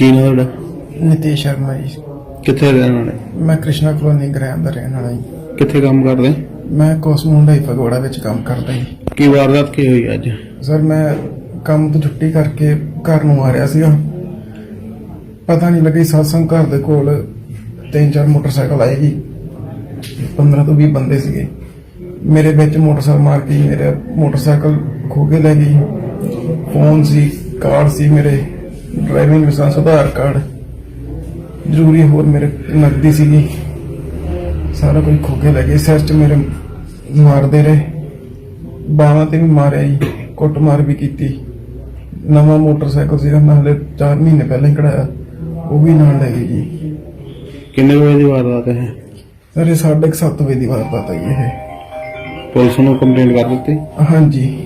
ਕੀ ਨਾਮ ਤੁਹਾਡਾ? ਨਿਤੇਸ਼ ਸ਼ਰਮਾ ਜੀ। ਕਿੱਥੇ ਰਹਿਣ ਵਾਲੇ? ਮੈਂ ਕ੍ਰਿਸ਼ਨਾ ਕਲੋਨੀ ਗ੍ਰਾਮ ਦਾ ਰਹਿਣ ਵਾਲਾ ਜੀ। ਕਿੱਥੇ ਕੰਮ ਕਰਦੇ? ਮੈਂ ਕੋਸਮੁੰਡਾ ਹੀ ਫਗਵਾੜਾ ਵਿੱਚ ਕੰਮ ਕਰਦਾ ਜੀ। ਕੀ ਵਾਰਦਾਤ ਕੀ ਹੋਈ ਅੱਜ? ਸਰ ਮੈਂ ਕੰਮ ਤੋਂ ਛੁੱਟੀ ਕਰਕੇ ਘਰ ਨੂੰ ਆ ਰਿਹਾ ਸੀਗਾ ਪਤਾ ਨਹੀਂ ਲੱਗੀ satsang ਘਰ ਦੇ ਕੋਲ ਤਿੰਨ ਚਾਰ ਮੋਟਰਸਾਈਕਲ ਆਏ ਜੀ। 15 ਤੋਂ 20 ਬੰਦੇ ਸੀਗੇ। ਮੇਰੇ ਵਿੱਚ ਮੋਟਰਸਾਈਕਲ ਮਾਰ ਕੇ ਮੇਰਾ ਮੋਟਰਸਾਈਕਲ ਖੋ ਕੇ ਲੈ ਗਈ ਫੋਨ ਸੀ ਕਾਰਡ ਸੀ ਮੇਰੇ। ਡਰਾਈਵਿੰਗ ਲਾਇਸੈਂਸ ਆਧਾਰ ਕਾਰਡ ਜ਼ਰੂਰੀ ਹੋਰ ਮੇਰੇ ਨਕਦੀ ਸੀਗੀ। ਸਾਰਾ ਕੁਝ ਖੋ ਕੇ ਲੈ ਗਏ। ਸਿਰ 'ਚ ਮੇਰੇ ਮਾਰਦੇ ਰਹੇ। ਬਾਹਾਂ ਤੇ ਵੀ ਮਾਰਿਆ ਜੀ। ਕੁੱਟ ਮਾਰ ਵੀ ਕੀਤੀ। ਨਵਾਂ ਮੋਟਰਸਾਈਕਲ ਸੀਗਾ ਮੈਂ ਹਲੇ 4 ਮਹੀਨੇ ਪਹਿਲਾਂ ਹੀ ਕਢਾਇਆ। ਉਹ ਵੀ ਨਾਲ ਲੈ ਗਏ ਜੀ। ਕਿੰਨੇ ਵਜੇ ਦੀ ਵਾਰਦਾਤ ਹੈ ਸਰ ਇਹ ਸਾਢੇ ਕੁ ਸੱਤ ਵਜੇ ਦੀ ਵਾਰਦਾਤ ਹੈ ਇਹ। ਪੁਲਿਸ ਨੂੰ ਕੰਪਲੇਂਟ ਕਰ ਦਿੱਤੀ? ਹਾਂਜੀ।